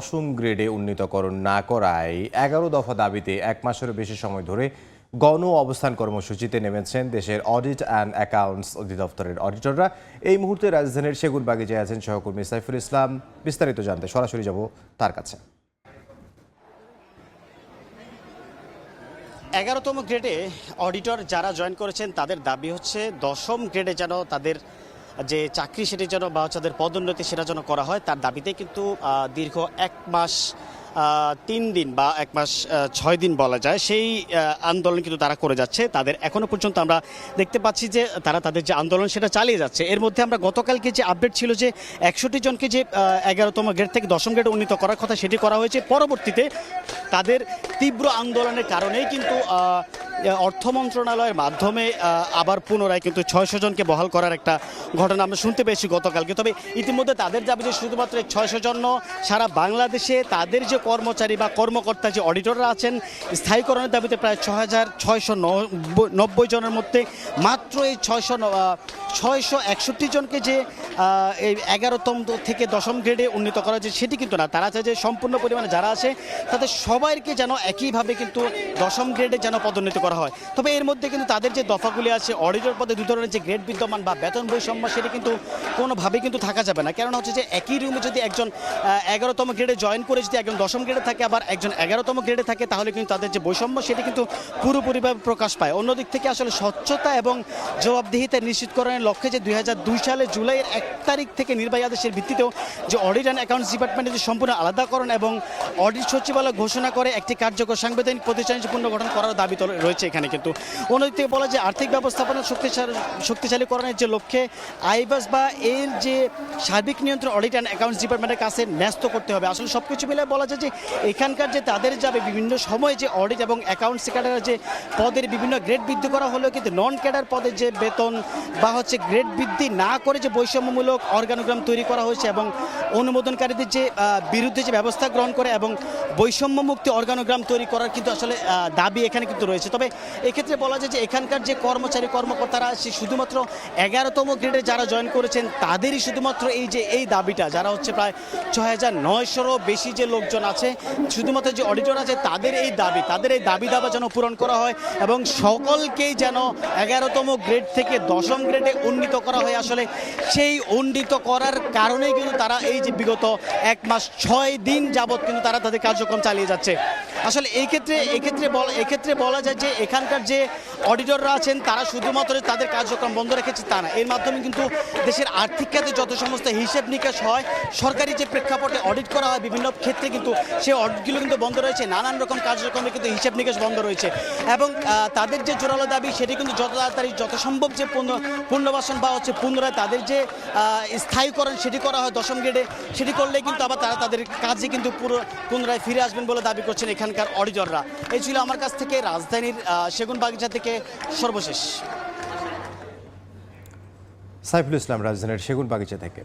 দশম গ্রেডে উন্নীতকরণ না করায় এগারো দফা দাবিতে এক মাসেরও বেশি সময় ধরে গণ অবস্থান কর্মসূচিতে নেমেছেন দেশের অডিট অ্যান্ড অ্যাকাউন্টস অধিদপ্তরের অডিটররা। এই মুহূর্তে রাজধানীর সেগুন বাগিচায় আছেন সহকর্মী সাইফুল ইসলাম। বিস্তারিত জানতে সরাসরি যাব তার কাছে। এগারোতম গ্রেডে অডিটর যারা জয়েন করেছেন, তাদের দাবি হচ্ছে দশম গ্রেডে যেন তাদের যে চাকরি সেটি যেন বা তাদের পদোন্নতি সেটা যেন করা হয়, তার দাবিতে কিন্তু দীর্ঘ এক মাস তিন দিন বা এক মাস ছয় দিন বলা যায়, সেই আন্দোলন কিন্তু তারা করে যাচ্ছে। তাদের এখনও পর্যন্ত আমরা দেখতে পাচ্ছি যে, তারা তাদের যে আন্দোলন সেটা চালিয়ে যাচ্ছে। এর মধ্যে আমরা গতকালকে যে আপডেট ছিল যে, একষট্টি জনকে যে এগারোতম গ্রেড থেকে দশম গ্রেডে উন্নীত করার কথা সেটি করা হয়েছে। পরবর্তীতে তাদের তীব্র আন্দোলনের কারণেই কিন্তু অর্থ মন্ত্রণালয়ের মাধ্যমে আবার পুনরায় কিন্তু ছয়শো জনকে বহাল করার একটা ঘটনা আমরা শুনতে পেয়েছি গতকালকে। তবে ইতিমধ্যে তাদের দাবি যে শুধুমাত্র ছয়শো জন সারা বাংলাদেশে তাদের যে কর্মচারী বা কর্মকর্তা যে অডিটররা আছেন, স্থায়ীকরণের দাবিতে প্রায় ছ হাজার ছয়শো নব্বই জনের মধ্যে মাত্র এই ছয়শো ছয়শো একষট্টি জনকে যে এই এগারোতম থেকে দশম গ্রেডে উন্নীত করা হয়েছে, সেটি কিন্তু না। তারা চায় যে সম্পূর্ণ পরিমাণে যারা আছে, তাদের সবাইকে যেন একইভাবে কিন্তু দশম গ্রেডে যেন পদোন্নতি করা হয়। তবে এর মধ্যে কিন্তু তাদের যে দফাগুলি আছে, অডিটর পদে দু ধরনের যে গ্রেড বিদ্যমান বা বেতন বৈষম্য, সেটি কিন্তু কোনোভাবেই কিন্তু থাকা যাবে না। কারণ হচ্ছে যে একই রুমে যদি একজন এগারোতম গ্রেডে জয়েন করে যদি একজন দশম গ্রেডে থাকে, আবার একজন এগারোতম গ্রেডে থাকে, তাহলে কিন্তু তাদের যে বৈষম্য, সেটি কিন্তু পুরোপুরিভাবে প্রকাশ পায়। অন্যদিক থেকে আসলে স্বচ্ছতা এবং জবাবদিহিতা নিশ্চিতকরণের লক্ষ্যে যে দুই হাজার দুই সালে জুলাইয়ের এক তারিখ থেকে নির্বাহী আদেশের ভিত্তিতেও যে অডিট অ্যান্ড অ্যাকাউন্টস ডিপার্টমেন্টের যে সম্পূর্ণ আলাদাকরণ এবং অডিট সচিবালয় ঘোষণা করে একটি কার্যকর সাংবিধানিক প্রতিষ্ঠান পুনর্গঠন করার দাবি রয়েছে এখানে কিন্তু। অন্যদিক বলা যে আর্থিক ব্যবস্থাপনা শক্তিশালী শক্তিশালীকরণের যে লক্ষ্যে আইবাস বা এর যে সার্বিক নিয়ন্ত্রণ অডিট অ্যান্ড অ্যাকাউন্টস ডিপার্টমেন্টের কাছে ন্যস্ত করতে হবে। আসলে সব কিছু মিলে বলা যায় যে এখানকার যে তাদের যাবে বিভিন্ন সময়ে যে অডিট এবং অ্যাকাউন্টস ক্যাডারের যে পদের বিভিন্ন গ্রেড বৃদ্ধি করা হলেও কিন্তু নন ক্যাডার পদের যে বেতন বা হচ্ছে গ্রেড বৃদ্ধি না করে যে বৈষম্যমূলক অর্গানোগ্রাম তৈরি করা হয়েছে এবং অনুমোদনকারীদের যে বিরুদ্ধে যে ব্যবস্থা গ্রহণ করে এবং বৈষম্য মুক্তি অর্গানোগ্রাম তৈরি করার কিন্তু আসলে দাবি এখানে কিন্তু রয়েছে। তবে এক্ষেত্রে বলা যায় যে এখানকার যে কর্মচারী, কর্মকর্তারা সে শুধুমাত্র এগারোতম গ্রেডে যারা জয়েন করেছেন, তাদেরই শুধুমাত্র এই যে, এই দাবিটা, যারা হচ্ছে প্রায় ছয় হাজার নয়শোরও বেশি যে লোকজন আছে, শুধুমাত্র যে অডিটর আছে, তাদের এই দাবি, তাদের এই দাবি দাবা যেন পূরণ করা হয় এবং সকলকেই যেন এগারোতম গ্রেড থেকে দশম গ্রেডে উন্নীত করা হয় আসলে সেই উন্নীত করার কারণেই কিন্তু তারা এই যে বিগত এক মাস ছয় দিন যাবৎ কিন্তু তারা তাদের কার্যক্রম চালিয়ে যাচ্ছে। আসলে এই ক্ষেত্রে এক্ষেত্রে বলা এক্ষেত্রে বলা যায় যে এখানকার যে অডিটররা আছেন, তারা শুধুমাত্র তাদের কার্যক্রম বন্ধ রেখেছে তা না। এর মাধ্যমে কিন্তু দেশের আর্থিক খাতে যত সমস্ত হিসেব নিকাশ হয়, সরকারি যে প্রেক্ষাপটে অডিট করা হয় বিভিন্ন ক্ষেত্রে কিন্তু সেই অডিটগুলো কিন্তু বন্ধ রয়েছে। নানান রকম কার্যক্রমে কিন্তু হিসেব নিকাশ বন্ধ রয়েছে। এবং তাদের যে জোরালো দাবি, সেটি কিন্তু যত তাড়াতাড়ি, যত সম্ভব যে পুনঃ- পুনর্বাসন বা হচ্ছে পুনরায় তাদের যে স্থায়ীকরণ, সেটি করা হয় দশম গ্রেডে সেটি করলে কিন্তু আবার তারা তাদের কাজে কিন্তু পুরো, পুনরায় ফিরে আসবেন বলে দাবি করছেন এখানকার অডিটররা এই ছিল আমার কাছ থেকে রাজধানীর সেগুন বাগিচা থেকে সর্বশেষ। সাইফুল ইসলাম, রাজধানীর সেগুন বাগিচা থেকে।